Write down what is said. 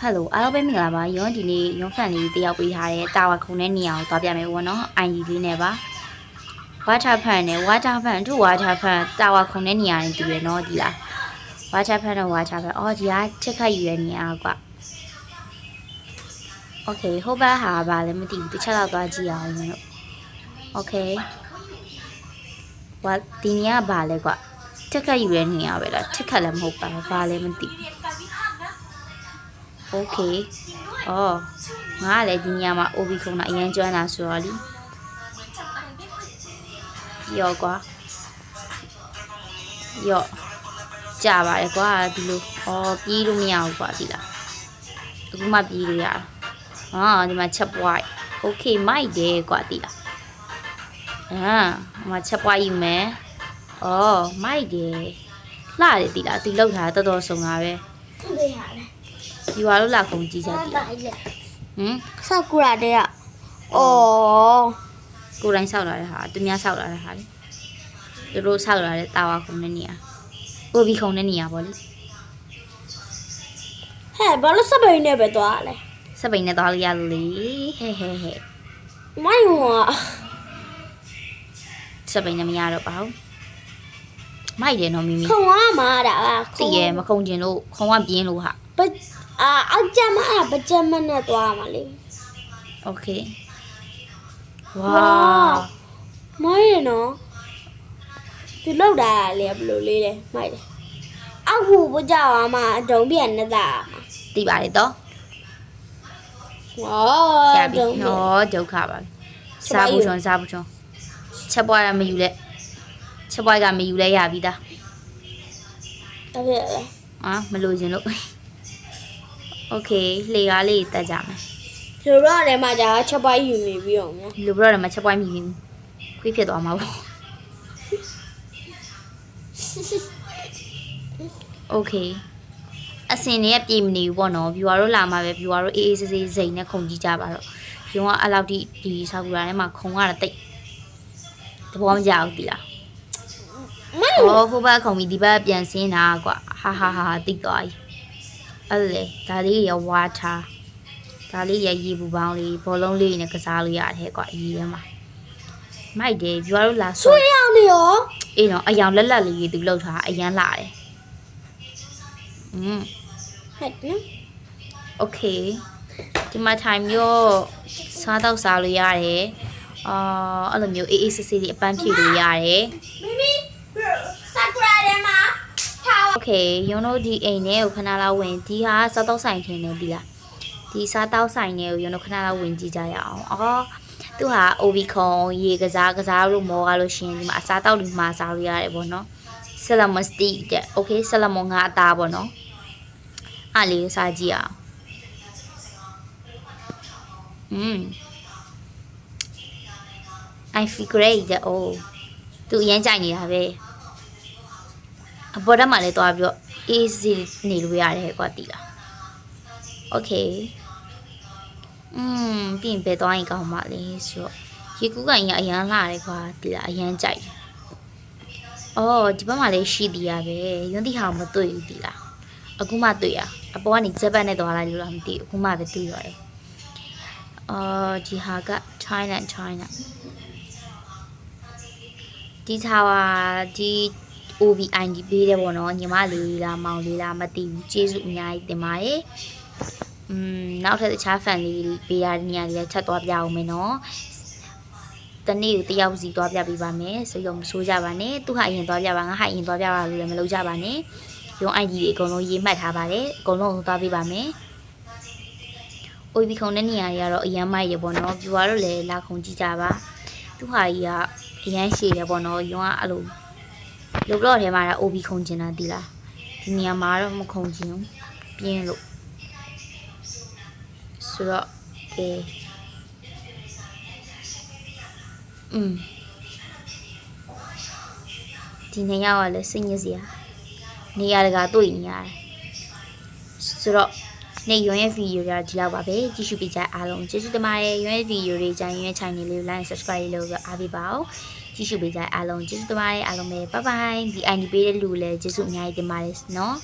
ဟယ်လိုအားလုံးပဲမင်္ဂလာပါယောဒီနေ့ယွန်ဖန်လေးတယောက်ပေးထားတဲ့တာဝါခုံတဲ့နေရာကိုသွားပြမယ်ပေါ့နော် ID လေးနဲ့ပါ water fan နဲ့ water fan တို့ water fan တာဝါခုံတဲ့နေရာနဲ့တူရယ်နော်ဒီလား water fan နဲ့ water fan အော်ဒီကချက်ခတ်ယူရနေရကွာ okay ဟိုဘက်ဟာဘာလဲမသိဘူးတစ်ချက်တော့သွားကြည့်အောင်လို့ okay ဝါဒီနေရာဘာလဲကွာချက်ခတ်ယူရနေရပဲလားချက်ခတ်လည်းမဟုတ်ပါဘူးဘာလဲမသိဘူး โอเคအော်ငါကလည်းဒီညမှာ OB ခုံတာအရင်ကျွမ်းတာဆိုတော့လीရော့ကွာရော့ကြပါတယ်ကွာဒီလိုအော်ပြေးလို့မရဘူးကွာဒီလားအခုမှပြေးလို့ရတာဟာဒီမှာချက်ပွားโอเคမိုက်တယ်ကွာဒီလားအာဒီမှာချက်ပွားယူမယ်အော်မိုက်တယ်လှတယ်ဒီလားဒီလောက်ထားတာတော်တော်ဆုံးတာပဲ ဟုတ်တယ်ဟာလေ ဒီဝါလို့လာခုံကြည့်ကြတယ်ပါလေဟင်ဆာကူရာတဲ့ကအော်ကိုယ်တိုင်ဆောက်လာတဲ့ဟာသူများဆောက်လာတဲ့ဟာလေသူတို့ဆောက်လာတဲ့တာဝါခုံတဲ့နေရာပိုဘီခုံတဲ့နေရာပေါ့လေဟဲ့ဘာလို့စပိန်နဲ့ပဲသွားလဲစပိန်နဲ့သွားလို့ရလို့လေဟဲဟဲဟဲမိုင်းဝါစပိန်နဲ့မရတော့ပါဘူးမိုက်တယ်နော်မိမိခုံဝါမာတာတည်ရမခုံကျင်လို့ခုံကပြင်းလို့ဟာပ အာအောက်ကျမအဲ့ဗကြက်မနဲ့သွားရမှာလေ Okay. ဝါ Wow. မရနော်သူလောက်တာလေဘယ်လိုလေးလဲမိုက်တယ်အောက်ဟူပကြပါမှာအတုံးပြန်နေတာမှာတိပါလေတော့ဝါရပြီတုံးပြန် ဟောဒုက္ခပါပဲချက်ပွားစားယူ ဘူးချွန်စားဘူးချွန်ချက်ပွားရမယူလက်ချက်ပွားကမယူလဲရပြီသားဒါပြည့်လေ ဟာမလို့ရင်လို့ โอเคလေကားလေးတက်ကြမယ် လူတော့လည်းမှကြာချက်ပွားယူနေပြီးအောင်များ လူဘရော့လည်းမချက်ပွိုင်းမိဘူးခွေးဖြစ်သွားမှာပေါ့โอเคအစင်တွေကပြေမနေဘူးပေါ့နော် viewer တို့လာမှာပဲ viewer တို့အေးအေးဆေးဆေးစိန်နဲ့ခုန်ကြည့်ကြပါတော့ရုံကအလောက်ထိဒီဆာကူရာထဲမှာခုံရတာတိတ်တဘောမကြဘူးဒီလား မိုင်း ဟောဟိုဘက်ခုံပြီးဒီဘက်ပြန်ဆင်းတာကွာဟာဟာဟာတိတ်သွားပြီ အဲ့လေဒါလေးရဝါထားဒါလေးရရေပူပေါင်းလေးဘောလုံးလေးနဲ့ကစားလို့ရတယ်ကွာအကြီးထဲမှာမိုက်တယ် viewer တို့လာ ဆွေးရောက်နေရော အေးနော်အယောင်လက်လက်လေးသူလှုပ်ထားအရန်လာတယ်อืม ဟဲ့နော် โอเคဒီမှာထိုင်မျိုးစားတော့စားလို့ရတယ်အာအဲ့လိုမျိုးအေးအေးဆေးဆေးလေးအပန်းဖြေလို့ရတယ် โอเคရုံတို့ဒီအိမ်ထဲကိုခဏလောက်ဝင်ဒီဟာစားတော့ဆိုင်ထင်းနေပြီလားဒီစားတော့ဆိုင်ထဲကိုရုံတို့ခဏလောက်ဝင်ကြည့်ကြရအောင်အော်သူဟာ OB ခုံရေကစားကစားလို့မောကားလို့ရှရင်ဒီမှာအစားတောက်တွေမှာစားလို့ရတယ်ပေါ့နော်ဆလမစတီတဲ့โอเคဆလမွန်ငါအသားပေါ့နော်အားလေးကိုစားကြည့်အောင်อืม I feel great တဲ့ oh သူအရင်ကြိုက်နေတာပဲ အပေါ်တက်မှာလည်းသွားပြီးတော့ easy နေလို့ရတယ်ကွာတီလား okay อืมပြင်ပဲသွားရင်ကောင်းပါလေဆိုတော့ရေကူးကန်ကြီးကအရန်လှတယ်ကွာတီလားအရန်ကြိုက်တယ်အော်ဒီဘက်မှာလည်းရှိသေးရပဲယွန်းတိဟာမတွေ့ဘူးတီလားအခုမှတွေ့ရအပေါ်ကနေဂျပန်နဲ့သွားလိုက်လို့လားမသိဘူးအခုမှပဲတွေ့ရတယ်အော်ဒီဟာက China China ဒီချာဝါဒီ OVID ပေးတယ်ပေါ့နော်ညီမလေးလားမောင်လေးလားမသိဘူးကျေးဇူးအများကြီးတင်ပါတယ်อืมနောက်ထပ်တခြား fan လေးပေးရတဲ့နေရာလေးချက်သွားပြအောင်မယ်နော်တနေ့ကိုတယောက်စီသွားပြပေးပါမယ်ဆိုရုံမဆိုးကြပါနဲ့သူဟာအရင်သွားပြပါငါဟာအရင်သွားပြပါလို့လည်းမလုပ်ကြပါနဲ့ရုံ ID တွေအကုန်လုံးရေးမှတ်ထားပါတယ်အကုန်လုံးသွားပေးပါမယ် OB ခုံတဲ့နေရာတွေကတော့အရန်မိုက်ရပေါ့နော် viewer တို့လည်းလာခုံကြည့်ကြပါသူဟာကြီးကအရန်ရှည်တယ်ပေါ့နော်ယုံကအဲ့လို လုတ်တော့ထဲမှာတော့ OB ခုံကျင်တာဒီလားဒီနေရာမှာတော့မခုံကျင်ဘူးပြင်းလို့ဆိုတော့ကဲอืมဒီနေရာကလည်းစိတ်ညစ်စရာနေရာတကာတွေ့နေရတယ်ဆိုတော့ နေရွံရဲ့ဗီဒီယိုတွေကဒီလောက်ပါပဲကြည့်ရှုပေးကြအားလုံးကျေးဇူးတင်ပါတယ်ရွံရဲ့ဗီဒီယိုတွေကြိုင်ရွံရဲ့ channel လေးကို like subscribe လုပ်ပြီးအားပေးပါဦးကြည့်ရှုပေးကြအားလုံးကျေးဇူးတင်ပါတယ်အားလုံးပဲ bye bye ဒီ ID ပေးတဲ့လူလည်းကျေးဇူးအများကြီးတင်ပါတယ်နော်